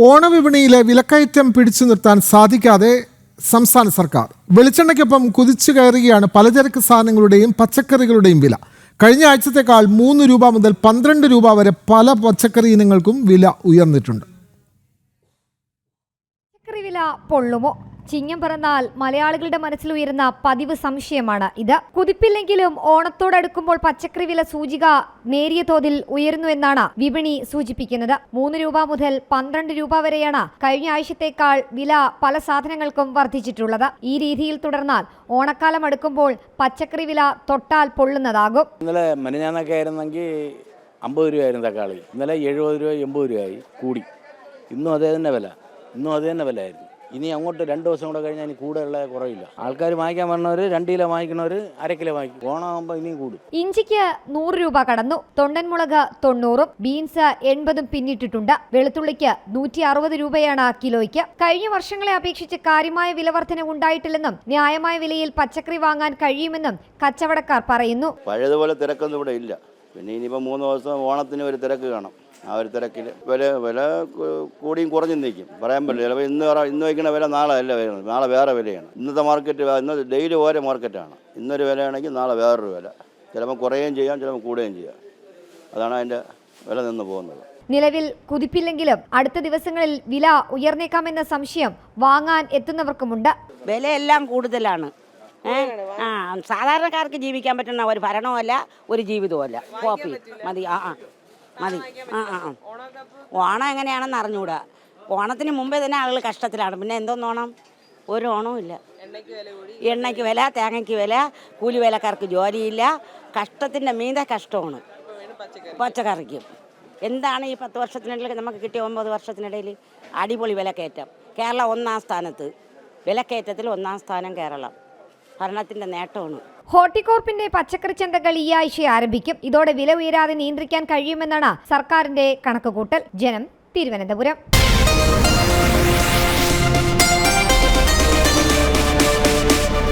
ഓണവിപണിയിലെ വിലക്കയറ്റം പിടിച്ചു നിർത്താൻ സാധിക്കാതെ സംസ്ഥാന സർക്കാർ. വെളിച്ചെണ്ണയ്ക്കൊപ്പം കുതിച്ചു കയറുകയാണ് പലചരക്ക് സാധനങ്ങളുടെയും പച്ചക്കറികളുടെയും വില. കഴിഞ്ഞ ആഴ്ചത്തേക്കാൾ മൂന്ന് രൂപ മുതൽ പന്ത്രണ്ട് രൂപ വരെ പല പച്ചക്കറി ഇനങ്ങൾക്കും വില ഉയർന്നിട്ടുണ്ട്. പച്ചക്കറി വില പൊള്ളുമോ? ചിങ്ങം പിറന്നാൽ മലയാളികളുടെ മനസ്സിൽ ഉയരുന്ന പതിവ് സംശയമാണ് ഇത്. കുതിപ്പില്ലെങ്കിലും ഓണത്തോടടുക്കുമ്പോൾ പച്ചക്കറി വില സൂചിക നേരിയ തോതിൽ ഉയരുന്നു എന്നാണ് വിപണി സൂചിപ്പിക്കുന്നത്. മൂന്ന് രൂപ മുതൽ പന്ത്രണ്ട് രൂപ വരെയാണ് കഴിഞ്ഞ ആഴ്ചത്തേക്കാൾ വില പല സാധനങ്ങൾക്കും വർദ്ധിച്ചിട്ടുള്ളത്. ഈ രീതിയിൽ തുടർന്നാൽ ഓണക്കാലം അടുക്കുമ്പോൾ പച്ചക്കറി വില തൊട്ടാൽ പൊള്ളുന്നതാകും. ഇന്നലെ അമ്പത് രൂപയായിരുന്നു തക്കാളി. ഇന്നലെ എഴുപത് രൂപ എൺപത് രൂപയായി കൂടി. ഇന്നും അതേ തന്നെ വില. ഇന്നും അതേ തന്നെ വില ആയിരുന്നു ഇനി അങ്ങോട്ട് രണ്ട് ദിവസം കൂടെ കഴിഞ്ഞാൽ ഇനി കൂടുതലുള്ള കുറവില്ല. ആൾക്കാർ വാങ്ങിക്കാൻ പറഞ്ഞവർ രണ്ട് കിലോ വാങ്ങിക്കുന്നവർ അര കിലോ വാങ്ങിക്കും. ഓണമാകുമ്പോൾ ഇനിയും കൂടും. ഇഞ്ചിക്ക് നൂറ് രൂപ കടന്നു. തൊണ്ടൻമുളക് തൊണ്ണൂറും ബീൻസ് എൺപതും പിന്നിട്ടിട്ടുണ്ട്. വെളുത്തുള്ളിക്ക് നൂറ്റി അറുപത് രൂപയാണ് കിലോയ്ക്ക്. കഴിഞ്ഞ വർഷങ്ങളെ അപേക്ഷിച്ച് കാര്യമായ വിലവർധന ഉണ്ടായിട്ടില്ലെന്നും ന്യായമായ വിലയിൽ പച്ചക്കറി വാങ്ങാൻ കഴിയുമെന്നും കച്ചവടക്കാർ പറയുന്നു. പഴയതുപോലെ തിരക്കൊന്നും ഇവിടെ ഇല്ല. പിന്നെ ഇനിയിപ്പോൾ മൂന്ന് ദിവസം ഓണത്തിന് ഒരു തിരക്ക് കാണും. ആ ഒരു തിരക്കിൽ വില വില കൂടിയും കുറഞ്ഞും നിൽക്കും. പറയാൻ പറ്റില്ല. ചിലപ്പോൾ ഇന്ന് വേറെ ഇന്ന് വയ്ക്കുന്ന വില നാളെ അല്ല വരുന്നത്. നാളെ വേറെ വിലയാണ്. ഇന്നത്തെ മാർക്കറ്റ് ഇന്ന് ഡെയിലി ഓരോ മാർക്കറ്റാണ് ഇന്നൊരു വിലയാണെങ്കിൽ നാളെ വേറൊരു വില. ചിലപ്പോൾ കുറയുകയും ചെയ്യാം ചിലപ്പോൾ കൂടുകയും ചെയ്യാം. അതാണ് അതിന്റെ വില നിന്ന് പോകുന്നത്. നിലവിൽ കുതിപ്പില്ലെങ്കിലും അടുത്ത ദിവസങ്ങളിൽ വില ഉയർന്നേക്കാമെന്ന സംശയം വാങ്ങാൻ എത്തുന്നവർക്കുമുണ്ട്. വിലയെല്ലാം കൂടുതലാണ്? ആ സാധാരണക്കാർക്ക് ജീവിക്കാൻ പറ്റുന്ന ഒരു ഭരണമല്ല ഒരു ജീവിതവുമല്ല. കോപ്പി. മതി. ആ ആ. മതി. ആ ആ ഓണം എങ്ങനെയാണെന്ന് അറിഞ്ഞുകൂടാ ഓണത്തിന് മുമ്പേ തന്നെ ആളുകൾ കഷ്ടത്തിലാണ്. പിന്നെ എന്തോന്ന് ഓണം? ഒരു ഓണവും ഇല്ല. എണ്ണയ്ക്ക് വില തേങ്ങയ്ക്ക് വില കൂലി വിലക്കാർക്ക് ജോലിയില്ല. കഷ്ടത്തിന്റെ മീതെ കഷ്ടമാണ്. പച്ചക്കറിക്കും. എന്താണ് ഈ പത്ത് വർഷത്തിനിടയിൽ നമുക്ക് കിട്ടിയ ഒമ്പത് വർഷത്തിനിടയിൽ? അടിപൊളി വിലക്കയറ്റം. കേരളം ഒന്നാം സ്ഥാനത്ത്. വിലക്കയറ്റത്തിൽ ഒന്നാം സ്ഥാനം കേരളം. ഭരണത്തിന്റെ നേട്ടമാണ്. ഹോർട്ടികോർപ്പിന്റെ പച്ചക്കറി ചന്തകൾ ഈ ആഴ്ച ആരംഭിക്കും. ഇതോടെ വില ഉയരാതെ നിയന്ത്രിക്കാൻ കഴിയുമെന്നാണ് സർക്കാരിന്റെ കണക്കുകൂട്ടൽ. ജനം തിരുവനന്തപുരം.